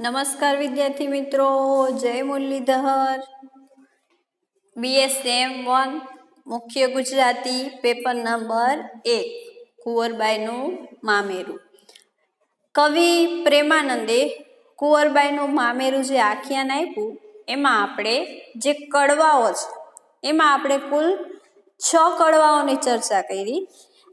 નમસ્કાર વિદ્યાર્થી મિત્રો, જય મુરલીધર. બીએસએમ વન મુખ્ય ગુજરાતી પેપર નંબર એક, કુંવરબાઈનું મામેરું. કવિ પ્રેમાનંદે કુંવરબાઈનું મામેરું જે આખ્યાન આપ્યું, એમાં આપણે જે કડવાઓ છે, એમાં આપણે કુલ છ કડવાઓની ચર્ચા કરી.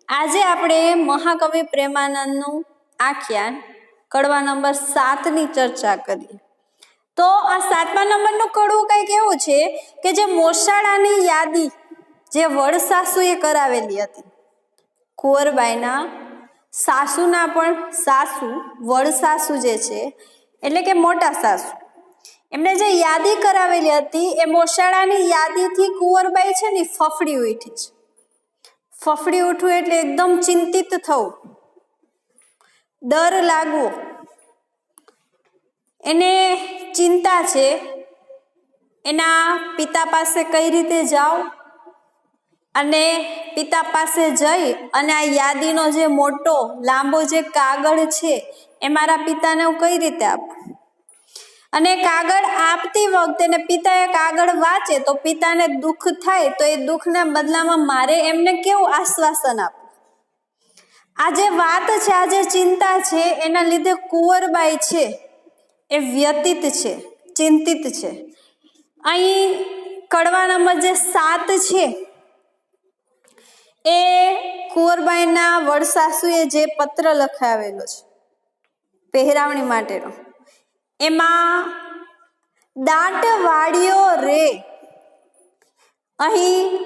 આજે આપણે મહાકવિ પ્રેમાનંદનું આખ્યાન કડવા નંબર સાતની ચર્ચા કરી. તો આ સાતમા નંબરનું કડવું કંઈક એવું છે કે જે મોસાળાની યાદી જે વડસાસુએ કરાવેલી હતી. કુંવરબાઈના સાસુના પણ સાસુ વડસાસુ જે છે, એટલે કે મોટા સાસુ. એમને જે યાદી કરાવેલી હતી એ મોસાળાની યાદીથી કુંવરબાઈ છે ને ફફડી ઉઠી છે. ફફડી ઉઠવું એટલે એકદમ ચિંતિત થવું. ડર લાગવો. એને ચિંતા છે. એના પિતા પાસે કઈ રીતે જાઓ? અને પિતા પાસે જઈ અને આ યાદીનો જે મોટો, લાંબો જે કાગળ છે, એ મારા પિતાને હું કઈ રીતે આપું? અને કાગળ આપતી વખતે ને પિતા એ કાગળ વાંચે તો પિતાને દુઃખ થાય તો એ દુઃખના બદલામાં મારે એમને કેવું આશ્વાસન આપવું? આ જે વાત છે આ જે ચિંતા છે, એના લીધે કુંવરબાઈ છે. એ વ્યતીત છે, ચિંતિત છે. અહીં કડવા નંબર જે સાત છે. એ કુંવરબાઈના વડસાસુએ જે પત્ર લખાવેલો છે, પહેરાવણી માટેનો, એમાં વાળ્યો રે. અહીં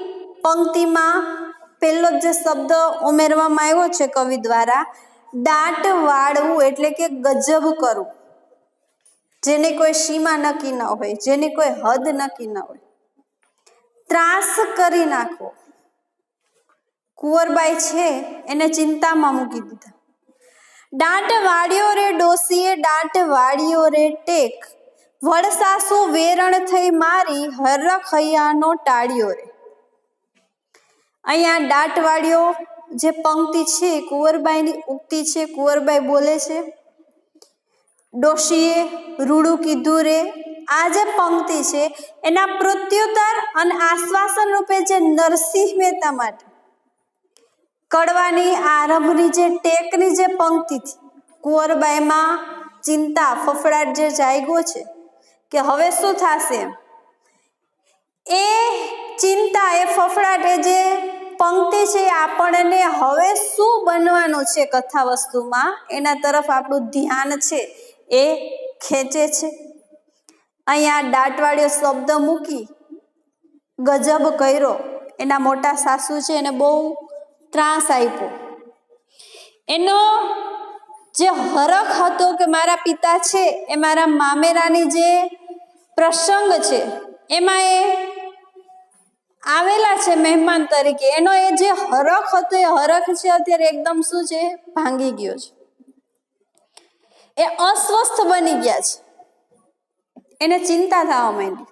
પંક્તિમાં પહેલો જે શબ્દ ઉમેરવામાં આવ્યો છે કવિ દ્વારા, દાંત વાળવું એટલે કે ગજબ કરવું. જેને કોઈ સીમા નક્કી ન હોય, જેની કોઈ હદ નક્કી ન હોય. ત્રાસ કરી નાખવો કુંવરબાઈ છે, એને ચિંતામાં મૂકી દીધા. દાંત વાળ્યો રે ડોસીએ, દાંત વાળ્યો રે ટેક. વડસાસુ વેરણ થઈ મારી હરખ ટાળ્યો રે. અહીંયા દાંટ જે પંક્તિ છે કુંવરબાઈની ઉક્તિ છે, કુંવરબાઈ બોલે છે, ડોશીએ, રૂડું કીધું રે આ જે પંક્તિ છે, એના પ્રત્યુત્તર અને આશ્વાસન રૂપે જે નરસિંહ મહેતા માટે કડવાની આરંભની જે ટેકની જે પંક્તિ કુંવરબાઈમાં ચિંતા, ફફડાટ જે જાગ્યો છે, કે હવે શું થશે એ ચિંતા, એ ફફડાટ, એ જે પંક્તિ છે આપણને હવે શું બનવાનું છે કથા વસ્તુમાં? એના તરફ આપણું ધ્યાન છે. એ ખેંચે છે. અહીંયા દાંટવાળીઓ શબ્દ મૂકી ગજબ કર્યો. એના મોટા સાસુ છે એને બહુ ત્રાસ આપ્યો. એનો જે હરખ હતો કે મારા પિતા છે એ મારા મામેરાની જે પ્રસંગ છે, એમાં એ આવેલા છે મહેમાન તરીકે. એનો એ જે હરખ હતો, એ હરખ છે અત્યારે એકદમ શું છે? ભાંગી ગયો છે. એ અસ્વસ્થ બની ગયા છે. એને ચિંતા થવા માંડી.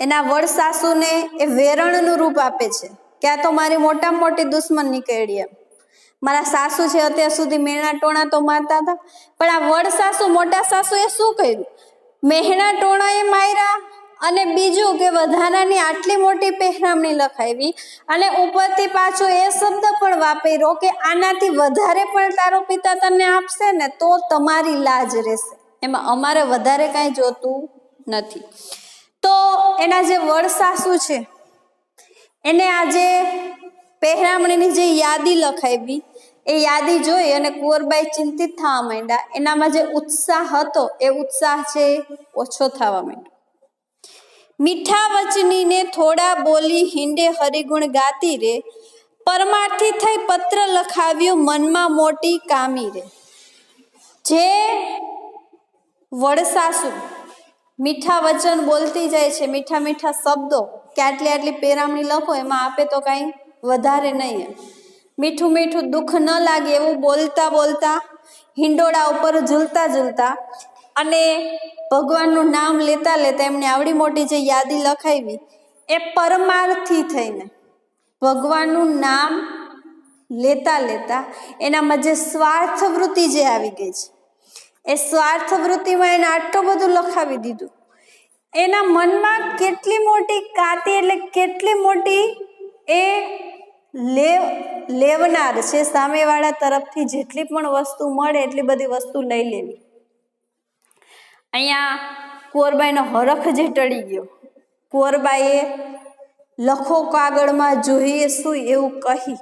એના વડ સાસુને એ વેરણનું રૂપ આપે છે. કે આ તો મારી મોટામાં મોટી દુશ્મન નીકળી એમ. મારા સાસુ છે અત્યાર સુધી મેણા ટોણા તો મારતા હતા. પણ આ વડ સાસુ, મોટા સાસુ એ શું કર્યું? મેહણા ટોણા એ માર્યા અને બીજું કે વધારાની આટલી મોટી પહેરામણી લખાવી અને ઉપરથી પાછો એ શબ્દ પણ વાપર્યો કે આનાથી વધારે પણ તારો પિતા તને આપશે ને તો તમારી લાજ રહેશે. એમાં અમારે વધારે કાંઈ જોતું નથી. તો એના જે વડસાસુ છે, એને આજે પહેરામણીની જે યાદી લખાવી, એ યાદી જોઈ અને કુંવરબાઈ ચિંતિત થવા માંડ્યા. એનામાં જે ઉત્સાહ હતો, એ ઉત્સાહ છે, ઓછો થવા માંડ્યો. મીઠા વચનીને થોડા બોલી હિંડે હરિગુણ ગાતી રે. પરમાર્થી થઈ પત્ર લખાવ્યું મનમાં મોટી કામી રે. જે વડસાસુ મીઠા વચન બોલતી જાય છે, મીઠા મીઠા શબ્દો કે આટલી આટલી પેરામણી લખો એમાં આપે તો કાંઈ વધારે નહીં એમ. મીઠું મીઠું દુઃખ ન લાગે એવું બોલતા બોલતા હિંડોળા ઉપર ઝૂલતા ઝૂલતા અને ભગવાનનું નામ લેતા લેતા એમને આવડી મોટી જે યાદી લખાવી, એ પરમાર્થી થઈને ભગવાનનું નામ લેતા લેતા એનામાં જે સ્વાર્થ વૃત્તિ જે આવી ગઈ છે, એ સ્વાર્થ વૃત્તિમાં એને આટલું બધું લખાવી દીધું. એના મનમાં કેટલી મોટી કાતી એટલે કેટલી મોટી એ લેવ, લેવનાર છે, સામેવાળા તરફથી જેટલી પણ વસ્તુ મળે એટલી બધી વસ્તુ લઈ લેવી. અહીંયા કુંવરબાઈનો હરખ જે ટળી ગયો. કુંવરબાઈએ લખો કાગળમાં જોઈએ શું એવું કહી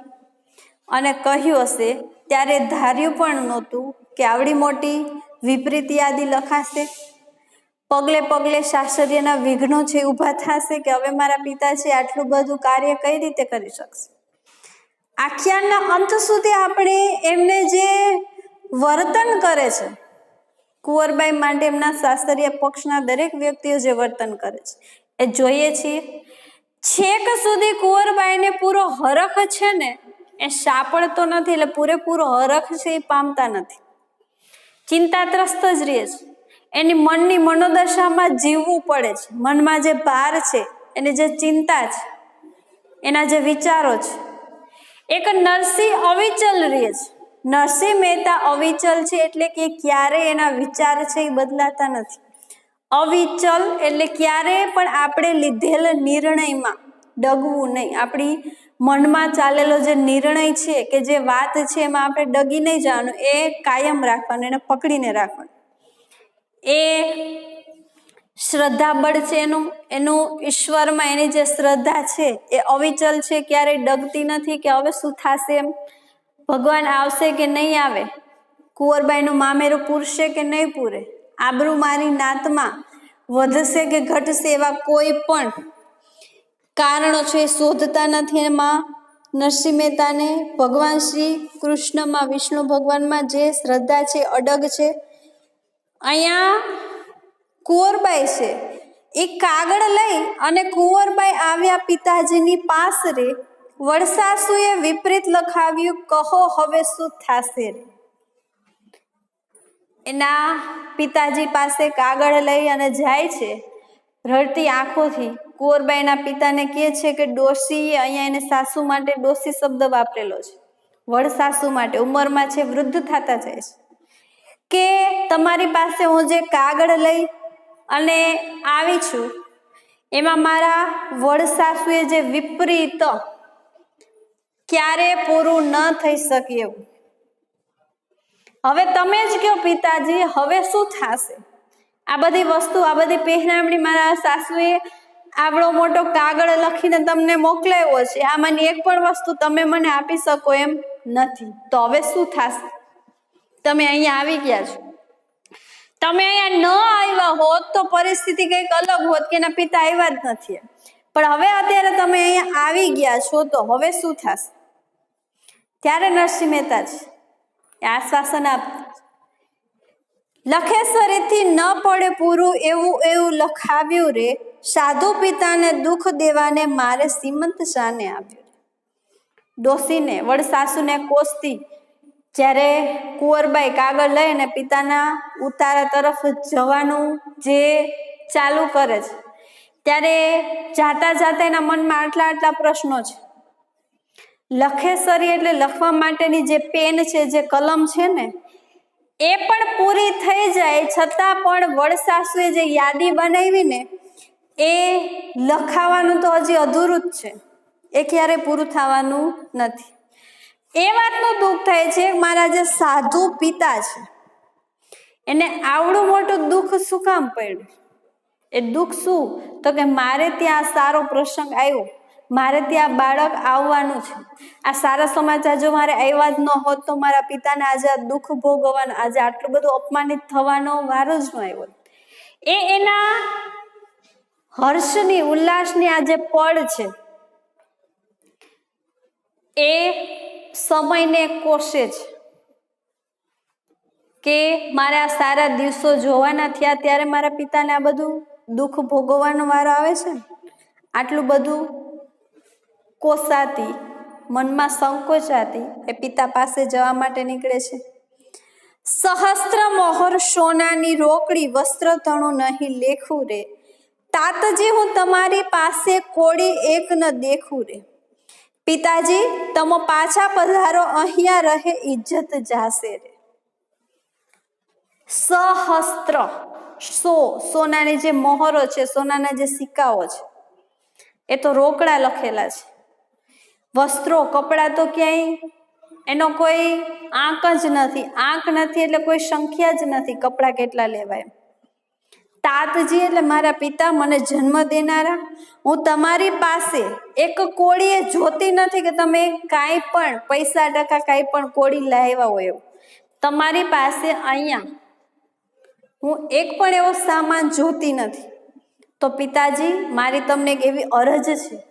અને કહ્યું હશે, ત્યારે ધાર્યું પણ નહોતું કે આવડી મોટી વિપરીત યાદી લખાશે. પગલે પગલે શાસ્ત્રીયના વિઘ્નો છે ઊભા થશે કે હવે મારા પિતા છે આટલું બધું કાર્ય કઈ રીતે કરી શકશે? આખ્યાનના અંત સુધી આપણે એમને જે વર્તન કરે છે કુંવરબાઈ માટે એમના શાસ્ત્રીય પક્ષના દરેક વ્યક્તિઓ જે વર્તન કરે છે. એ જોઈએ છીએ, છેક સુધી કુંવરબાઈને પૂરો હરખ છે ને, એ સાપડતો નથી એટલે પૂરેપૂરો હરખ છે એ પામતા નથી. ચિંતાત્રસ્ત જ રહે છે. એની મનની મનોદશામાં જીવવું પડે છે. મનમાં જે ભાર છે, એની જે ચિંતા છે, એના જે વિચારો છે, એક નરસિંહ અવિચલ રહે છે. નરસિંહ મહેતા અવિચલ છે એટલે કે ક્યારે એના વિચાર છે એ બદલાતા નથી. અવિચલ એટલે ક્યારે પણ આપણે લીધેલ નિર્ણયમાં ડગવું નહીં. આપણી મનમાં ચાલેલો જે નિર્ણય છે કે જે વાત છે એમાં આપણે ડગી નહીં જવાનું, એ કાયમ રાખવાનું, એને પકડીને રાખવાનું. એ શ્રદ્ધાબળ છે એનું એનું ઈશ્વરમાં એની જે શ્રદ્ધા છે, એ અવિચલ છે, ક્યારેય ડગતી નથી કે હવે શું થશે એમ? ભગવાન આવશે કે નહીં આવે? કુંવરબાઈનું મામેરું પૂરશે કે નહીં પૂરે? આબરૂ મારી નાતમાં વધશે કે ઘટશે એવા કોઈ પણ કારણો છે, શોધતા નથી. એમાં નરસિંહ મહેતાને ભગવાન શ્રી કૃષ્ણમાં, વિષ્ણુ ભગવાનમાં જે શ્રદ્ધા છે, અડગ છે, અહીંયા કુંવરબાઈ છે. એ કાગળ લઈ અને કુંવરબાઈ આવ્યા પિતાજીની પાસ રે વડસાસુએ વિપરીત લખાવ્યું, કહો હવે શું થશે? એના પિતાજી પાસે કાગળ લઈ અને જાય છે. રડતી આંખોથી કુંવરબાઈના પિતાને કહે છે કે ડોશી અહીંયા એને સાસુ માટે ડોશી શબ્દ વાપરેલો છે. વડ સાસુ માટે ઉંમરમાં છે, વૃદ્ધ થતા જાય છે. કે તમારી પાસે હું જે કાગળ લઈ અને આવી છું, એમાં મારા વડ સાસુએ જે વિપરીત ક્યારે પૂરું ન થઈ શકે એવું? હવે તમે જ કહો પિતાજી, હવે શું થશે? આ બધી વસ્તુ, આ બધી પહેરામણી મારા સાસુએ આવડો મોટો કાગળ લખીને તમને મોકલાવ્યો છે. આમાંની એક પણ વસ્તુ તમે મને આપી શકો એમ નથી. તો હવે શું થશે? તમે અહીંયા આવી ગયા છો. તમે અહીંયા ન આવ્યા હોત તો પરિસ્થિતિ કંઈક અલગ હોત કે એના પિતા આવ્યા જ નથી પણ હવે અત્યારે તમે અહીંયા આવી ગયા છો તો હવે શું થશે? ત્યારે નરસિંહ મહેતા જ આશ્વાસન આપ લખેશ્વરીથી ન પડે પૂરું એવું એવું લખાવ્યું રે, સાધુ પિતાને દુઃખ દેવાને મારે સીમંત શાને આપ્યું. ડોસીને, વડસાસુને કોસતી, જ્યારે કુંવરબાઈ કાગળ લઈને પિતાના ઉતારા તરફ જવાનું જે ચાલુ કરે છે. ત્યારે જાતા જાતા એના મનમાં આટલા આટલા પ્રશ્નો છે. લખેસરી એટલે લખવા માટેની જે પેન છે, જે કલમ છે ને, એ પણ પૂરી થઈ જાય. છતાં પણ વડસાસુએ જે યાદી બનાવી ને, એ લખાવાનું તો હજી અધૂરું જ છે. એ ક્યારે પૂરું થવાનું નથી. એ વાતનું દુઃખ થાય છે, મારા જે સાધુ પિતા છે, એને આવડું મોટું દુઃખ શું કામ પડ્યું? એ દુઃખ શું? તો કે મારે ત્યાં સારો પ્રસંગ આવ્યો. મારે ત્યાં બાળક આવવાનું છે. આ સારા સમાચાર જો મારે આવ્યા જ ન હોત તો મારા પિતાને આજે આ દુઃખ ભોગવવાનો, આજે આટલું બધું અપમાનિત થવાનો વારો જ ન આવ્યો. એ એના હર્ષની, ઉલ્લાસની આ જે પળ છે. એ સમયને કોષે છે કે મારે સારા દિવસો જોવાના થયા ત્યારે મારા પિતાને આ બધું દુઃખ ભોગવવાનો વારો આવે છે? આટલું બધું કોસાતી, મનમાં સંકોચાતી એ પિતા પાસે જવા માટે નીકળે છે. સહસ્ત્ર મોહર સોનાની રોકડી વસ્ત્ર તણું નહીં લેખું રે. તાતજી હું તમારી પાસે કોડી એક ન દેખું રે. પિતાજી, તમો પાછા પધારો, અહીંયા રહે ઇજ્જત જાશે રે. સહસ્ત્ર સો, સોનાની જે મોહરો છે, સોનાના જે સિક્કાઓ છે, એ તો રોકડા લખેલા છે. વસ્ત્રો, કપડાં તો ક્યાંય એનો કોઈ આંક જ નથી. આંક નથી એટલે કોઈ સંખ્યા જ નથી કપડાં કેટલા લેવાય. તાતજી એટલે મારા પિતા મને જન્મ દેનારા. હું તમારી પાસે એક કોળીએ જોતી નથી કે તમે કાંઈ પણ, પૈસા ટકા કાંઈ પણ કોળી લાવ્યા હોય તમારી પાસે અહીંયા હું એક પણ એવો સામાન જોતી નથી. તો પિતાજી, મારી તમને એક એવી અરજ છે.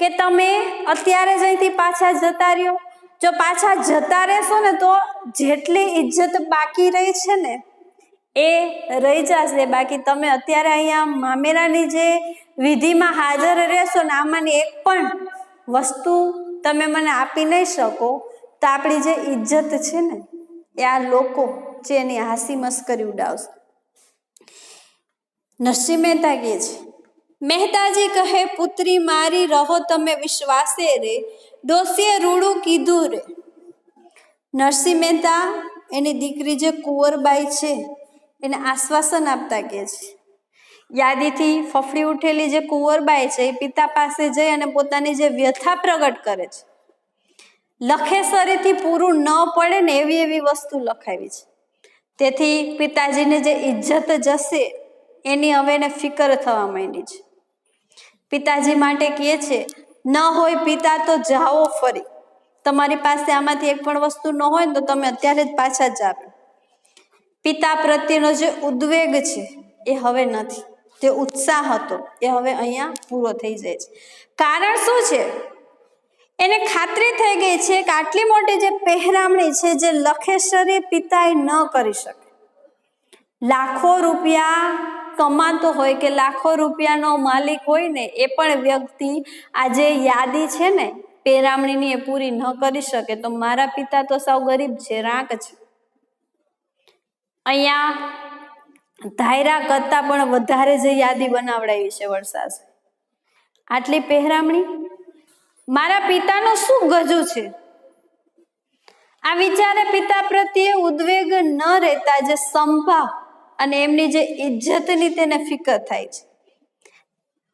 કે તમે અત્યારે જ અહીંથી પાછા જતા રહ્યો? જો પાછા જતા રહેશો ને તો જેટલી ઇજ્જત બાકી રહી છે ને, એ રહી જશે. બાકી તમે અત્યારે અહીંયા મામેરાની જે વિધિમાં હાજર રહેશો ને, આમાંની એક પણ વસ્તુ તમે મને આપી નહીં શકો. તો આપણી જે ઇજ્જત છે ને, એ આ લોકો જે એની હાસી મસ્કરી ઉડાવશે. નરસિંહ મહેતા કહે છે? મહેતાજી કહે, પુત્રી મારી, રહો તમે વિશ્વાસે રે. ડોસીએ રૂડું કીધું રે. નરસિંહ મહેતા એની દીકરી જે કુંવરબાઈ છે, એને આશ્વાસન આપતા કહે છે. યાદીથી ફફડી ઉઠેલી જે કુંવરબાઈ છે, એ પિતા પાસે જઈ અને પોતાની જે વ્યથા પ્રગટ કરે છે. લખેસરીથી પૂરું ન પડે ને એવી એવી વસ્તુ લખાવી છે. તેથી પિતાજીને જે ઇજ્જત જશે, એની હવે એને ફિકર થવા માંડી છે. પિતાજી માટે કહે છે, ન હોય પિતા તો જાઓ ફરી. તમારી પાસે આમાંથી એક પણ વસ્તુ ન હોય તો તમે અત્યારે જ પાછા જ જાવ પિતા પ્રત્યેનો જે ઉદ્વેગ છે, એ હવે નથી. જે ઉત્સાહ હતો, એ હવે અહીંયા પૂરો થઈ જાય છે. કારણ શું છે? એને ખાતરી થઈ ગઈ છે કે આટલી મોટી જે પહેરામણી છે, જે લખેશ્વરે પિતાએ ન કરી શકે. લાખો રૂપિયા કમાતો હોય કે લાખો રૂપિયાનો માલિક હોય ને, એ પણ વ્યક્તિ આ જે યાદી છે ને, પેરામણીની એ પૂરી ન કરી શકે. તો મારા પિતા તો સાવ ગરીબ છે, રાંક છે. અહીંયા ધાયરા કરતા પણ વધારે જે યાદી બનાવડાવી છે વરસાદ. આટલી પહેરામણી? મારા પિતાનો શું ગજુ છે? આ વિચારે પિતા પ્રત્યે ઉદ્વેગ ન રહેતા જે સંભાવ અને એમની જે ઇજ્જતની તેને ફિકર થાય છે.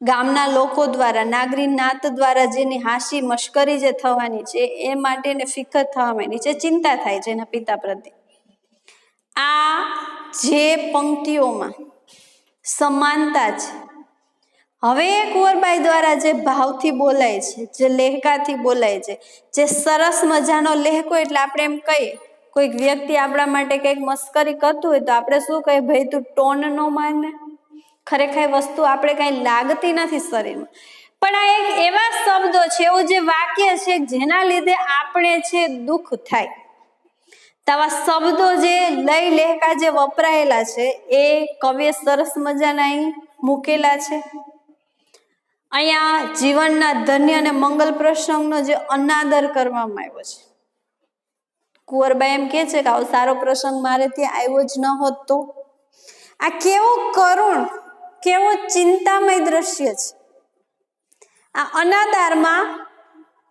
ગામના લોકો દ્વારા, નાગરી નાત દ્વારા જેની હાસી મશ્કરી જે થવાની છે, એ માટે એને ફિકર થવા માંડી છે, ચિંતા થાય છે એના પિતા પ્રત્યે. આ જે પંક્તિઓમાં સમાનતા છે, હવે કુંવરબાઈ દ્વારા જે ભાવથી બોલાય છે, જે લહેકાથી બોલાય છે, જે સરસ મજાનો લહેકો, એટલે આપણે એમ કહીએ કોઈક વ્યક્તિ આપણા માટે કંઈક મસ્કરી કરતું હોય તો આપણે શું કહીએ? ભાઈ, તું ટોન ન માને ખરેખર વસ્તુ આપણે કાંઈ લાગતી નથી શરીરમાં. પણ આ એક એવા શબ્દો છે, એવું જે વાક્ય છે, જેના લીધે આપણે છે દુઃખ થાય. તવા શબ્દો જે લઈ લહેકા જે વપરાયેલા છે, એ કવિએ સરસ મજાના અહીં મૂકેલા છે. અહીંયા જીવનના ધન્ય અને મંગલ પ્રસંગનો જે અનાદર કરવામાં આવ્યો છે. કુંવરબાઈ એમ કે છે કે આવો સારો પ્રસંગ મારે ત્યાં આવ્યો જ ન હોત તો આ કેવો કરુણ, કેવો ચિંતામય દ્રશ્ય છે. આ અનાદારમાં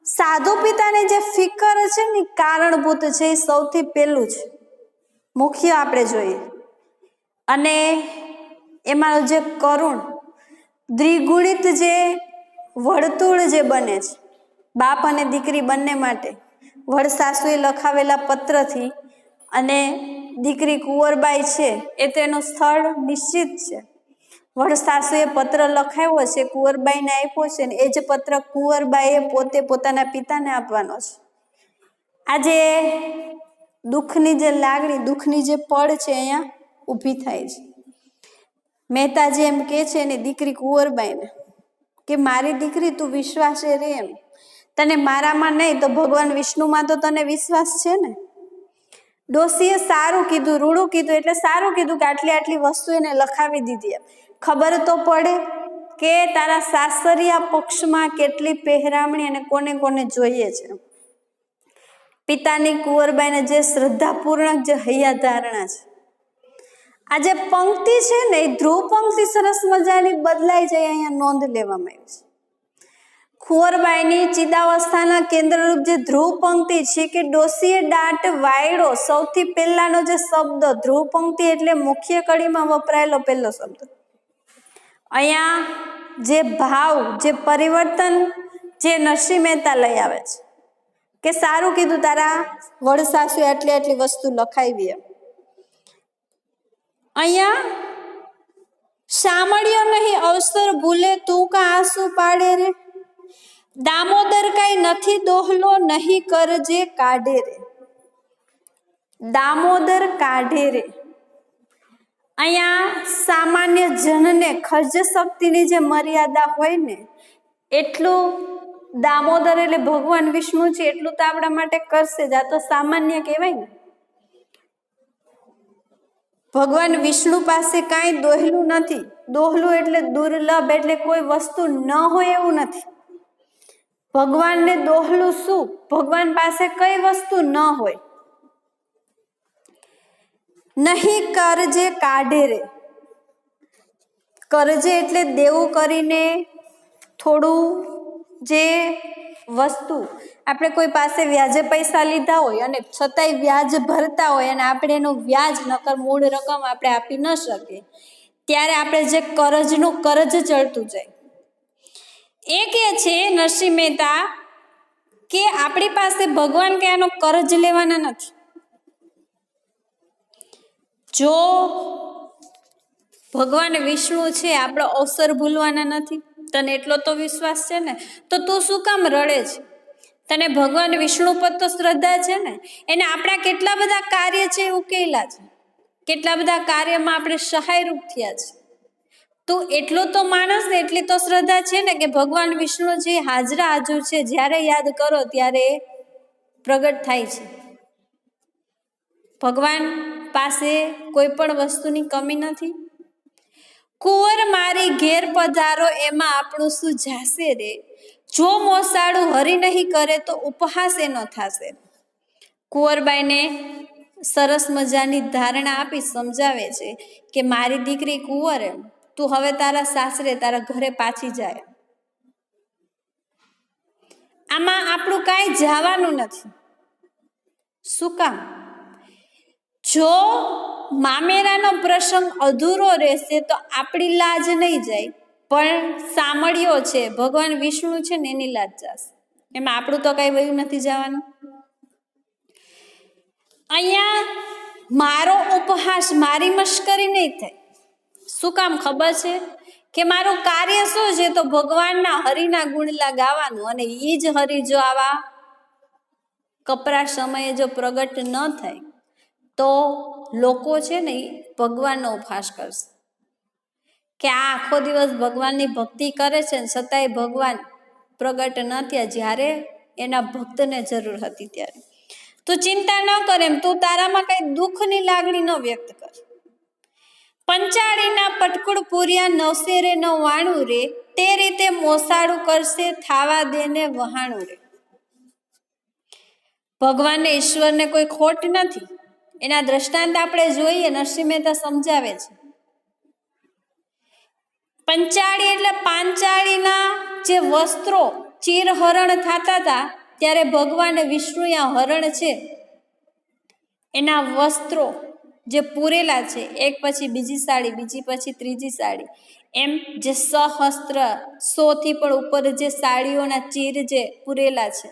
સાધુ પિતાની જે ફિકર છે ને કારણભૂત છે, એ સૌથી પહેલું છે. મુખ્ય આપણે જોઈએ. અને એમાં જે કરુણ, દ્વિગુણિત જે વર્તુળ જે બને છે, બાપ અને દીકરી બંને માટે વડ સાસુએ લખાવેલા પત્રથી અને દીકરી કુંવરબાઈ છે એ તો એનું સ્થળ નિશ્ચિત છે. વડ સાસુએ પત્ર લખાવ્યો છે, કુંવરબાઈને આપ્યો છે ને એ જ પત્ર કુંવરબાઈએ પોતે પોતાના પિતાને આપવાનો છે. આજે દુઃખની જે લાગણી, દુઃખની જે પળ છે અહીંયા ઊભી થાય છે. મહેતાજી એમ કે છે એની દીકરી કુંવરબાઈને કે, મારી દીકરી, તું વિશ્વાસે રે એમ. તને મારામાં નહીં તો ભગવાન વિષ્ણુમાં તો તને વિશ્વાસ છે ને? ડોસીએ સારું કીધું, રૂડું કીધું, એટલે સારું કીધું કે આટલી આટલી વસ્તુ એને લખાવી દીધી ખબર તો પડે કે તારા સાસરિયા પક્ષમાં કેટલી પહેરામણી અને કોને કોને જોઈએ છે. પિતાની કુંવરબાઈને જે શ્રદ્ધાપૂર્ણક જે હૈયા ધારણા છે. આ જે પંક્તિ છે ને, એ ધ્રુવ પંક્તિ સરસ મજાની બદલાઈ જાય અહીંયા નોંધ લેવામાં આવી છે. કુંવરબાઈની ચિદાવસ્થાના કેન્દ્રરૂપ જે ધ્રુવ પંક્તિ છે કે ડોસીએ દાંત વાયડો સૌથી પહેલાનો જે શબ્દ, ધ્રુવ પંક્તિ એટલે મુખ્ય કડીમાં વપરાયેલો પહેલો શબ્દ. અહીંયા જે ભાવ, જે પરિવર્તન જે નરસિંહ મહેતા લઈ આવે છે. કે સારું કીધું તારા વડસાસુએ એટલી આટલી વસ્તુ લખાવી એમ. અહીંયા સાંભળ્યો નહીં અવસર ભૂલે તું કા આંસુ પાડે રે? દામોદર કાંઈ નથી દોહલો, નહીં કરજે કાઢે રે. દામોદર કાઢે રે. અહીંયા સામાન્ય જનને ખર્ચ શક્તિની જે મર્યાદા હોય ને, એટલું દામોદર એટલે ભગવાન વિષ્ણુ છે, એટલું તો આપણા માટે કરશે જ. આ તો સામાન્ય કહેવાય ને. ભગવાન વિષ્ણુ પાસે કાંઈ દોહલું નથી. દોહલું એટલે દુર્લભ એટલે કોઈ વસ્તુ ન હોય એવું નથી. ભગવાનને દોહલું શું? ભગવાન પાસે કઈ વસ્તુ ન હોય. નહીં કરજે કાઢે રે. કરજે એટલે દેવું કરીને થોડું જે વસ્તુ. આપણે કોઈ પાસે વ્યાજે પૈસા લીધા હોય અને છતાંય વ્યાજ ભરતા હોય અને આપણે એનું વ્યાજ નકર મૂળ રકમ આપણે આપી ન શકીએ, ત્યારે આપણે જે કરજનું કરજ ચડતું જાય. એ કે છે, નરસિંહ મહેતા, કે આપણી પાસે ભગવાન કે કરજ લેવાના નથી. જો ભગવાન વિષ્ણુ છે, આપણો અવસર ભૂલવાના નથી, તને એટલો તો વિશ્વાસ છે ને? તો તું શું કામ રડે છે? તને ભગવાન વિષ્ણુ પર તો શ્રદ્ધા છે ને? એને આપણા કેટલા બધા કાર્ય છે ઉકેલા છે? કેટલા બધા કાર્યમાં આપણે સહાયરૂપ થયા છે? તું એટલો તો માણસ ને એટલી તો શ્રદ્ધા છે ને કે ભગવાન વિષ્ણુ જે હાજરા હાજર છે, જ્યારે યાદ કરો ત્યારે પ્રગટ થાય છે. ભગવાન પાસે કોઈ પણ વસ્તુની કમી નથી. કુંવર મારી ઘેર પધારો, એમાં આપણું શું જાશે રે? જો મોસાળું હરી નહીં કરે તો ઉપહાસ એનો થશે. કુંવરબાઈને સરસ મજાની ધારણા આપી સમજાવે છે કે મારી દીકરી કુંવર તું હવે તારા સાસરે, તારા ઘરે પાછી જાય. આમાં આપણું કાંઈ જવાનું નથી. શું કામ? જો મામેરાનો પ્રસંગ અધૂરો રહેશે તો આપણી લાજ નહીં જાય, પણ સામળ્યો છે, ભગવાન વિષ્ણુ છે ને એની લાજ જશે. એમાં આપણું તો કઈ વયું નથી જવાનું. અહીંયા મારો ઉપહાસ મારી મશ્કરી નહીં થાય. શું કામ ખબર છે? કે મારું કાર્ય શું છે તો ભગવાનના હરિના ગુણલા ગાવાનું અને એ જ હરિ જો આવા કપરા સમયે જો પ્રગટ ન થાય, તો લોકો છે ને ભગવાનનો ઉપહાસ કરશે. કે આ આખો દિવસ ભગવાનની ભક્તિ કરે છે ને છતાંય ભગવાન પ્રગટ ન થયા જ્યારે એના ભક્તને જરૂર હતી ત્યારે. તું ચિંતા ન કર એમ, તું તારામાં કઈ દુઃખની લાગણી ન વ્યક્ત કર. પંચાળીના પટકુડ પૂર્યા નવસેરે ન વાણું રે, તે રીતે મોસાળું કરશે, થાવા દેને વહાણું રે. ભગવાનને ઈશ્વરને કોઈ ખોટ નથી. એના દ્રષ્ટાંત આપણે જોઈએ, નરસિંહ મહેતા સમજાવે છે. પંચાળી એટલે પાંચાળીના જે વસ્ત્રો ચીરહરણ થતા હતા, ત્યારે ભગવાન વિષ્ણુ હરણ છે. એના વસ્ત્રો જે પૂરેલા છે, એક પછી બીજી સાડી, બીજી પછી ત્રીજી સાડી. એમ જે સહસ્ત્ર, સોથી પણ ઉપર જે સાડીઓના ચીર જે પૂરેલા છે.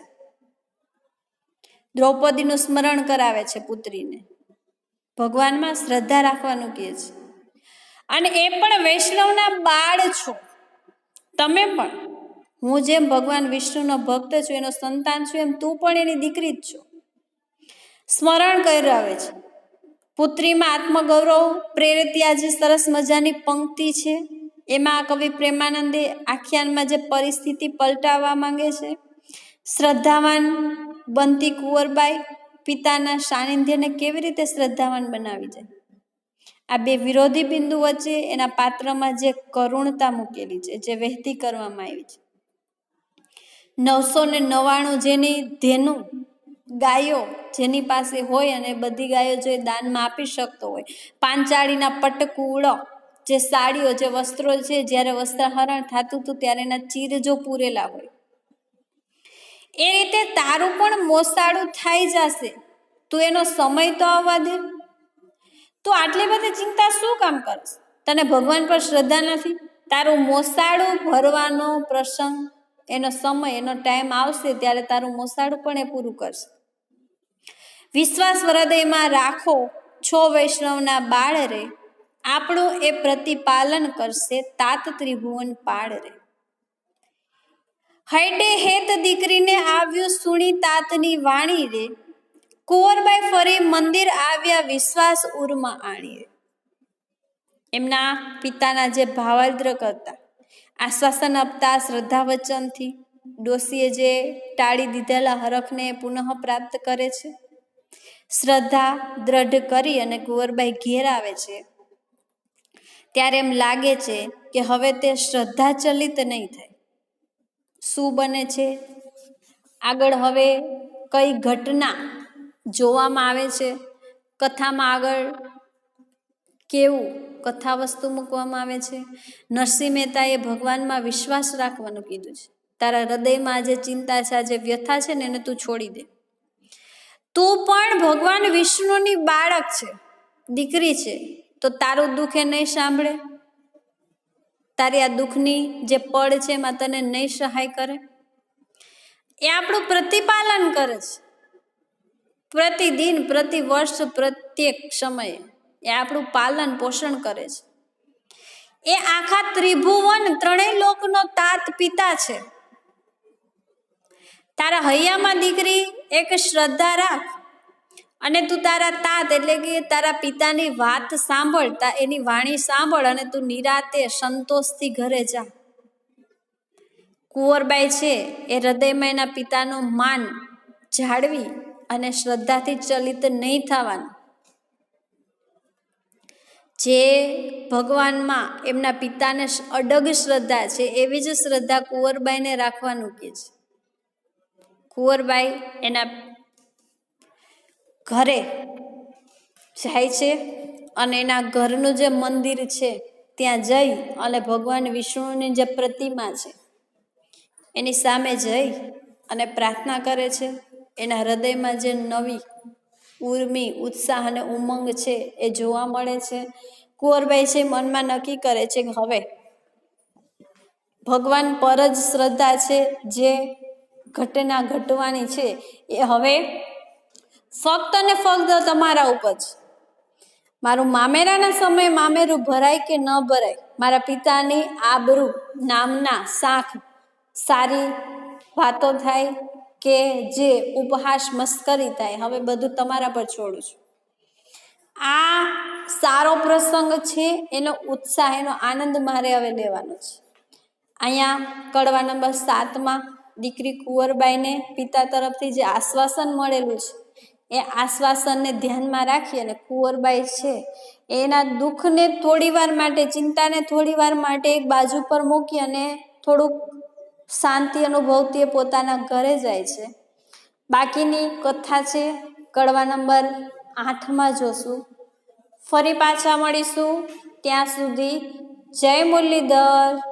દ્રૌપદીનું સ્મરણ કરાવે છે પુત્રીને. ભગવાનમાં શ્રદ્ધા રાખવાનું કહે છે. અને એ પણ વૈષ્ણવના બાળ છો. તમે પણ. હું જેમ ભગવાન વિષ્ણુનો ભક્ત છું, એનો સંતાન છું, એમ તું પણ એની દીકરી જ છો. સ્મરણ કરાવે છે. પુત્રીમાં આત્મગૌરવ, પ્રેરિત આજે સરસ મજાની પંક્તિ છે. એમાં કવિ પ્રેમાનંદે આખ્યાનમાં જે પરિસ્થિતિ પલટાવવા માંગે છે. શ્રદ્ધાવાન બનતી કુંવરબાઈ પિતાના સાનિધ્યને કેવી રીતે શ્રદ્ધાવાન બનાવી જાય? આ બે વિરોધી બિંદુ વચ્ચે એના પાત્રમાં જે કરુણતા મૂકેલી છે, જે વહેતી કરવામાં આવી છે. નવસો ને નવ્વાણું જેની ધેનું ગાયો જેની પાસે હોય અને બધી ગાયો જે દાનમાં આપી શકતો હોય. પાંચાળીના પટકુળો જે સાડીઓ, જે વસ્ત્રો છે, જ્યારે વસ્ત્રહરણ થતું હતું ત્યારે એના ચીર જો પૂરેલા હોય. એ રીતે તારું પણ મોસાળું થઈ જશે. તું એનો સમય તો આવવા દે. તું આટલી બધી ચિંતા શું કામ કરશ? તને ભગવાન પર શ્રદ્ધા નથી? તારું મોસાળું ભરવાનો પ્રસંગ, એનો સમય, એનો ટાઈમ આવશે ત્યારે તારું મોસાળું પણ એ પૂરું કરશે. વિશ્વાસ હૃદયમાં રાખો, છો વૈષ્ણવના બાળ રે. આપણું એ પ્રતિપાલન કરશે તાત ત્રિભુવન પાળ રે. હૈડે હેત દીકરીને આવ્યું સુણી તાતની વાણી રે. કુંવરબાઈ ફરી મંદિર આવ્યા વિશ્વાસ ઉરમાં આણી રે. એમના પિતાના જે ભાવાદ્ર કરતા, આશ્વાસન આપતા, શ્રદ્ધા વચનથી ડોસીએ જે ટાળી દીધેલા હરખને પુનઃ પ્રાપ્ત કરે છે. શ્રદ્ધા, દ્રઢ કરી અને કુંવરબાઈ ઘેર આવે છે. ત્યારે એમ લાગે છે કે હવે તે શ્રદ્ધા ચલિત નહીં થાય. શું બને છે? આગળ હવે કઈ ઘટના જોવામાં આવે છે? કથામાં આગળ કેવું કથા વસ્તુ મૂકવામાં આવે છે? નરસિંહ મહેતાએ ભગવાનમાં વિશ્વાસ રાખવાનું કીધું છે. તારા હૃદયમાં જે ચિંતા છે જે વ્યથા છે ને એને તું છોડી દે. તું પણ ભગવાન વિષ્ણુની બાળક છે, દીકરી છે, તો તારું દુઃખ એ નહીં સાંભળે? તારી આ દુઃખની જે પડ છે એમાં તને નહીં સહાય કરે? એ આપણું પ્રતિપાલન કરે છે. પ્રતિદિન પ્રતિ વર્ષ પ્રત્યેક સમયે એ આપણું પાલન પોષણ કરે છે. એ આખા ત્રિભુવન ત્રણેય લોકનો તાત પિતા છે. તારા હૈયામાં દીકરી એક શ્રદ્ધા રાખ. અને તું તારા તાત એટલે કે તારા પિતાની વાત સાંભળતા એની વાણી સાંભળ અને તું નિરાતે સંતોષથી ઘરે જા. કુંવરબાઈ છે એ હૃદયમાં એના પિતાનું માન જાળવી અને શ્રદ્ધાથી ચલિત નહીં થવાનું. જે ભગવાનમાં એમના પિતાને અડગ શ્રદ્ધા છે એવી જ શ્રદ્ધા કુંવરબાઈને રાખવાનું કે છે. કુંવરબાઈ એના ઘરે જાય છે અને એના ઘરનું જે મંદિર છે, ત્યાં જઈ અને ભગવાન વિષ્ણુની જે પ્રતિમા છે, એની સામે જઈ અને પ્રાર્થના કરે છે. એના હૃદયમાં જે નવી ઉર્મી, ઉત્સાહ અને ઉમંગ છે, એ જોવા મળે છે. કુંવરબાઈ છે મનમાં નક્કી કરે છે હવે ભગવાન પર જ શ્રદ્ધા છે, જે ઘટના ઘટવાની છે, એ હવે ફક્ત ને ફક્ત તમારા ઉપર છે. મારું મામેરાના સમયે મામેરું ભરાય કે ન ભરાય, મારા પિતાની આબરૂ નામના શાખ સારી વાતો થાય કે જે ઉપહાસ મસ્કરી થાય, હવે બધું તમારા પર છોડું છું. આ સારો પ્રસંગ છે, એનો ઉત્સાહ, એનો આનંદ મારે હવે લેવાનો છે. અહીંયા કડવા નંબર સાતમાં દીકરી કુંવરબાઈને પિતા તરફથી જે આશ્વાસન મળેલું છે, એ આશ્વાસનને ધ્યાનમાં રાખી અને કુંવરબાઈ છે, એના દુઃખને થોડીવાર માટે, ચિંતાને થોડીવાર માટે એક બાજુ પર મૂકી અને થોડુંક શાંતિ અનુભવતી એ પોતાના ઘરે જાય છે. બાકીની કથા છે, કડવા નંબર આઠમાં જોશું. ફરી પાછા મળીશું, ત્યાં સુધી જય મુરલીધર.